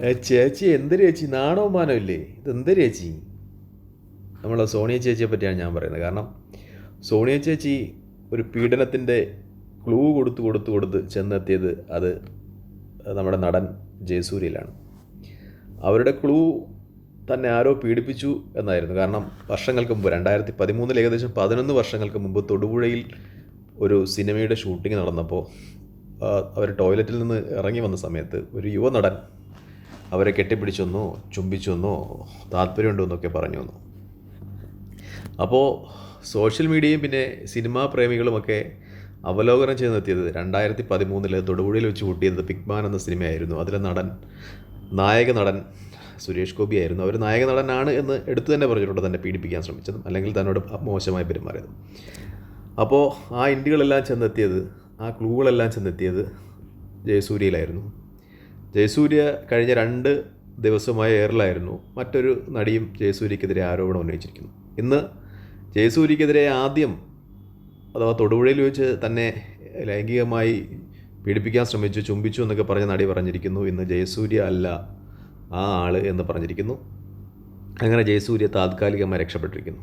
ചേച്ചി എന്ത് ചേച്ചി? നാണോ മാനോ ഇല്ലേ? ഇതെന്തൊരു ചേച്ചി? നമ്മളെ സോണിയ ചേച്ചിയെ പറ്റിയാണ് ഞാൻ പറയുന്നത്. കാരണം സോണിയ ചേച്ചി ഒരു പീഡനത്തിന്റെ ക്ലൂ കൊടുത്ത് കൊടുത്ത് കൊടുത്ത് ചെന്നെത്തിയത് അത് നമ്മുടെ നടൻ ജയസൂര്യയിലാണ്. അവരുടെ ക്ലൂ തന്നെ ആരോ പീഡിപ്പിച്ചു എന്നായിരുന്നു. കാരണം വർഷങ്ങൾക്ക് മുമ്പ് രണ്ടായിരത്തി പതിമൂന്നിൽ ഏകദേശം പതിനൊന്ന് വർഷങ്ങൾക്ക് മുമ്പ് തൊടുപുഴയിൽ ഒരു സിനിമയുടെ ഷൂട്ടിംഗ് നടന്നപ്പോൾ അവർ ടോയ്ലറ്റിൽ നിന്ന് ഇറങ്ങി വന്ന സമയത്ത് ഒരു യുവനടൻ അവരെ കെട്ടിപ്പിടിച്ചൊന്നു ചുംബിച്ചൊന്നു താല്പര്യമുണ്ടോ എന്നൊക്കെ പറഞ്ഞു വന്നു. അപ്പോൾ സോഷ്യൽ മീഡിയയും പിന്നെ സിനിമാ പ്രേമികളുമൊക്കെ അവലോകനം ചെയ്ത് നിർത്തിയത് രണ്ടായിരത്തി പതിമൂന്നിൽ തൊടുപുഴയിൽ വെച്ച് കൂട്ടിയത് പിക്മാൻ എന്ന സിനിമയായിരുന്നു. അതിലെ നടൻ നായക നടൻ സുരേഷ് ഗോപി ആയിരുന്നു. അവർ നായക നടനാണ് എന്ന് എടുത്തു തന്നെ പറഞ്ഞിട്ടുണ്ട് തന്നെ പീഡിപ്പിക്കാൻ ശ്രമിച്ചതും അല്ലെങ്കിൽ തന്നോട് മോശമായി പെരുമാറിയതും. അപ്പോൾ ആ ഇൻഡികളെല്ലാം ചെന്നെത്തിയത് ആ ക്ലൂകളെല്ലാം ചെന്നെത്തിയത് ജയസൂര്യയിലായിരുന്നു. ജയസൂര്യ കഴിഞ്ഞ രണ്ട് ദിവസമായ എയറിലായിരുന്നു മറ്റൊരു നടിയും ജയസൂര്യക്കെതിരെ ആരോപണം ഉന്നയിച്ചിരിക്കുന്നു. ഇന്ന് ജയസൂര്യക്കെതിരെ ആദ്യം അഥവാ തൊടുപുഴയിൽ വെച്ച് തന്നെ ലൈംഗികമായി പീഡിപ്പിക്കാൻ ശ്രമിച്ചു ചുംബിച്ചു എന്നൊക്കെ പറഞ്ഞ നടി പറഞ്ഞിരിക്കുന്നു. ഇന്ന് ജയസൂര്യ അല്ല ആ ആൾ എന്ന് പറഞ്ഞിരിക്കുന്നു. അങ്ങനെ ജയസൂര്യ താത്കാലികമായി രക്ഷപ്പെട്ടിരിക്കുന്നു.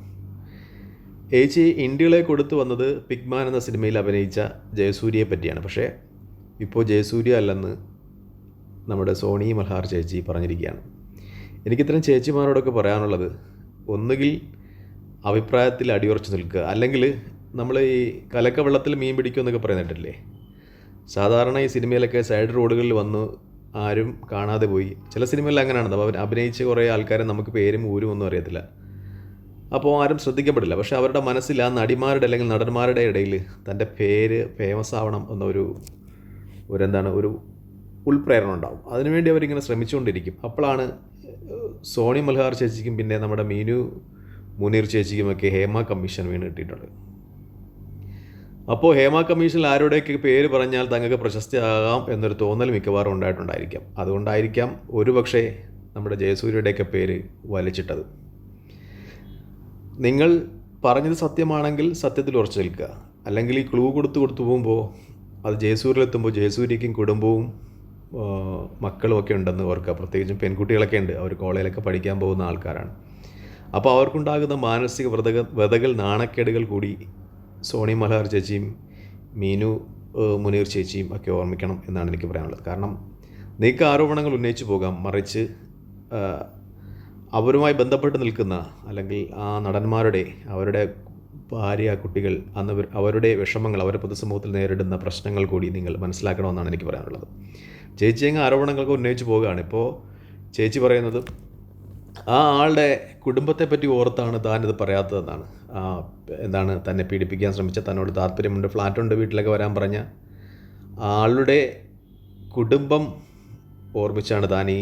ഏച്ചി ഇന്ത്യകളെ കൊടുത്തു വന്നത് പിഗ്മാൻ എന്ന സിനിമയിൽ അഭിനയിച്ച ജയസൂര്യയെ പറ്റിയാണ്. പക്ഷേ ഇപ്പോൾ ജയസൂര്യ അല്ലെന്ന് നമ്മുടെ സോണി മൽഹാർ ചേച്ചി പറഞ്ഞിരിക്കുകയാണ്. എനിക്കിത്തരം ചേച്ചിമാരോടൊക്കെ പറയാനുള്ളത് ഒന്നുകിൽ അഭിപ്രായത്തിൽ അടിയുറച്ച് നിൽക്കുക. അല്ലെങ്കിൽ നമ്മൾ ഈ കലക്ക വെള്ളത്തിൽ മീൻ പിടിക്കും എന്നൊക്കെ പറയുന്നിട്ടില്ലേ? സാധാരണ ഈ സിനിമയിലൊക്കെ സൈഡ് റോഡുകളിൽ വന്ന് ആരും കാണാതെ പോയി. ചില സിനിമകളിൽ അങ്ങനെയാണ് അപ്പോൾ അഭിനയിച്ച കുറേ ആൾക്കാരെ നമുക്ക് പേരും ഊരും ഒന്നും അറിയത്തില്ല. അപ്പോൾ ആരും ശ്രദ്ധിക്കപ്പെടില്ല. പക്ഷേ അവരുടെ മനസ്സിൽ ആ നടിമാരുടെ അല്ലെങ്കിൽ നടന്മാരുടെ ഇടയിൽ തന്റെ പേര് ഫേമസ് ആവണം എന്നൊരു ഒരു എന്താണ് ഒരു ഉൾപ്രേരണ ഉണ്ടാവും അതിനുവേണ്ടി അവരിങ്ങനെ ശ്രമിച്ചുകൊണ്ടിരിക്കും. അപ്പോഴാണ് സോണി മൽഹാർ ചേച്ചിക്കും പിന്നെ നമ്മുടെ മീനു മുനീർ ചേച്ചിക്കുമൊക്കെ ഹേമ കമ്മീഷൻ വീണ് കിട്ടിയിട്ടുണ്ട്. അപ്പോൾ ഹേമ കമ്മീഷനിൽ ആരുടെയൊക്കെ പേര് പറഞ്ഞാൽ തങ്ങൾക്ക് പ്രശസ്തിയാകാം എന്നൊരു തോന്നൽ മിക്കവാറും ഉണ്ടായിട്ടുണ്ടായിരിക്കാം. അതുകൊണ്ടായിരിക്കാം ഒരുപക്ഷെ നമ്മുടെ ജയസൂര്യയുടെയൊക്കെ പേര് വലിച്ചിട്ടത്. നിങ്ങൾ പറഞ്ഞത് സത്യമാണെങ്കിൽ സത്യത്തിൽ ഉറച്ചു നിൽക്കുക. അല്ലെങ്കിൽ ഈ ക്ലൂ കൊടുത്തു കൊടുത്തു പോകുമ്പോൾ അത് ജയസൂര്യയിലെത്തുമ്പോൾ ജയസൂര്യക്കും കുടുംബവും ആ, മക്കളും ഉണ്ടെന്ന് ഓർക്കുക. പ്രത്യേകിച്ചും പെൺകുട്ടികളൊക്കെ ഉണ്ട്. അവർ കോളേജിലൊക്കെ പഠിക്കാൻ പോകുന്ന ആൾക്കാരാണ്. അപ്പോൾ അവർക്കുണ്ടാകുന്ന മാനസിക വ്രതക വ്രതകൾ നാണക്കേടുകൾ കൂടി സോണി മലഹാർ ചേച്ചിയും മീനു മുനീർ ചേച്ചിയും ഒക്കെ ഓർമ്മിക്കണം എന്നാണ് എനിക്ക് പറയാനുള്ളത്. കാരണം നീക്ക ആരോപണങ്ങൾ ഉന്നയിച്ചു പോകാം. മറിച്ച് അവരുമായി ബന്ധപ്പെട്ട് നിൽക്കുന്ന അല്ലെങ്കിൽ ആ നടന്മാരുടെ അവരുടെ ഭാര്യ കുട്ടികൾ അന്ന് അവരുടെ വിഷമങ്ങൾ അവരുടെ പൊതുസമൂഹത്തിൽ നേരിടുന്ന പ്രശ്നങ്ങൾ കൂടി നിങ്ങൾ മനസ്സിലാക്കണമെന്നാണ് എനിക്ക് പറയാനുള്ളത്. ചേച്ചി അങ്ങ് ആരോപണങ്ങൾക്ക് ഉന്നയിച്ച് പോവുകയാണ്. ഇപ്പോൾ ചേച്ചി പറയുന്നത് ആ ആളുടെ കുടുംബത്തെ പറ്റി ഓർത്താണ് താനിത് പറയാത്തതെന്നാണ്. എന്താണ് തന്നെ പീഡിപ്പിക്കാൻ ശ്രമിച്ച തന്നോട് താല്പര്യമുണ്ട് ഫ്ലാറ്റുണ്ട് വീട്ടിലൊക്കെ വരാൻ പറഞ്ഞ ആളുടെ കുടുംബം ഓർമ്മിച്ചാണ് താൻ ഈ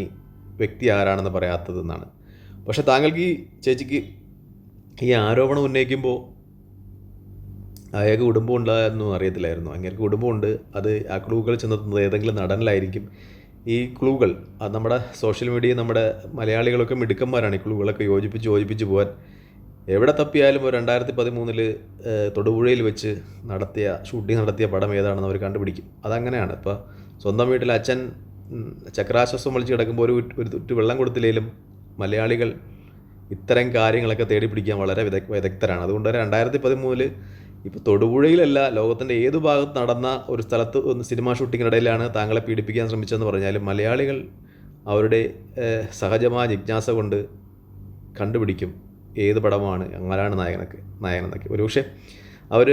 വ്യക്തി ആരാണെന്ന് പറയാത്തതെന്നാണ്. പക്ഷേ താങ്കൾക്ക് ഈ ചേച്ചിക്ക് ഈ ആരോപണം ഉന്നയിക്കുമ്പോൾ അയാൾക്ക് കുടുംബം ഉണ്ടായെന്നും അറിയത്തില്ലായിരുന്നു. അങ്ങനെ കുടുംബമുണ്ട്. അത് ആ ക്ലൂകൾ ചെന്നെത്തുന്നത് ഏതെങ്കിലും നടനിലായിരിക്കും. ഈ ക്ലൂകൾ നമ്മുടെ സോഷ്യൽ മീഡിയ നമ്മുടെ മലയാളികളൊക്കെ മിടുക്കന്മാരാണ് ഈ ക്ലൂകളൊക്കെ യോജിപ്പിച്ച് യോജിപ്പിച്ച് പോകാൻ എവിടെ തപ്പിയാലും ഒരു രണ്ടായിരത്തി പതിമൂന്നിൽ തൊടുപുഴയിൽ വെച്ച് നടത്തിയ ഷൂട്ടിംഗ് നടത്തിയ പടം ഏതാണെന്ന് അവർ കണ്ടുപിടിക്കും. അതങ്ങനെയാണ്. ഇപ്പോൾ സ്വന്തം വീട്ടിൽ അച്ഛൻ ചക്രാശ്വാസം വലിച്ച് കിടക്കുമ്പോൾ ഒരു ഒരു തുറ്റ് വെള്ളം കൊടുത്തില്ലെങ്കിലും മലയാളികൾ ഇത്തരം കാര്യങ്ങളൊക്കെ തേടി പിടിക്കാൻ വളരെ വിദഗ് വിദഗ്ധരാണ്. അതുകൊണ്ട് രണ്ടായിരത്തി പതിമൂന്നിൽ ഇപ്പോൾ തൊടുപുഴയിലല്ല ലോകത്തിന്റെ ഏത് ഭാഗത്ത് നടന്ന ഒരു സ്ഥലത്ത് ഒന്ന് സിനിമാ ഷൂട്ടിങ്ങിനിടയിലാണ് താങ്കളെ പീഡിപ്പിക്കാൻ ശ്രമിച്ചതെന്ന് പറഞ്ഞാലും മലയാളികൾ അവരുടെ സഹജമായ ജിജ്ഞാസ കൊണ്ട് കണ്ടുപിടിക്കും ഏത് പടമാണ് അങ്ങനാണ് നായകനൊക്കെ നായകനെന്നൊക്കെ. ഒരുപക്ഷെ അവർ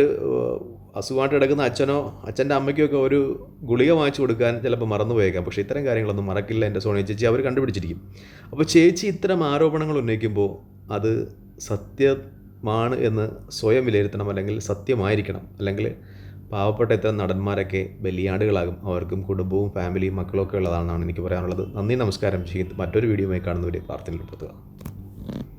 അസുഖമായിട്ട് കിടക്കുന്ന അച്ഛനോ അച്ഛന്റെ അമ്മയ്ക്കൊക്കെ ഒരു ഗുളിക വാങ്ങിച്ചു കൊടുക്കാൻ ചിലപ്പോൾ മറന്നുപോയേക്കാം. പക്ഷേ ഇത്തരം കാര്യങ്ങളൊന്നും മറക്കില്ല എന്റെ സോണിയ ചേച്ചി. അവർ കണ്ടുപിടിച്ചിരിക്കും. അപ്പോൾ ചേച്ചി ഇത്തരം ആരോപണങ്ങൾ ഉന്നയിക്കുമ്പോൾ അത് സത്യമാണ് എന്ന് സ്വയം വിലയിരുത്തണം അല്ലെങ്കിൽ സത്യമായിരിക്കണം. അല്ലെങ്കിൽ പാവപ്പെട്ട ഇത്തരം നടന്മാരൊക്കെ ബലിയാടുകളാകും. അവർക്കും കുടുംബവും ഫാമിലിയും മക്കളൊക്കെ ഉള്ളതാണെന്നാണ് എനിക്ക് പറയാനുള്ളത്. നന്ദി നമസ്കാരം. ചെയ്ത് മറ്റൊരു വീഡിയോയുമായി കാണുന്നവരെ പ്രാർത്ഥനയിൽ ഉൾപ്പെടുത്തുക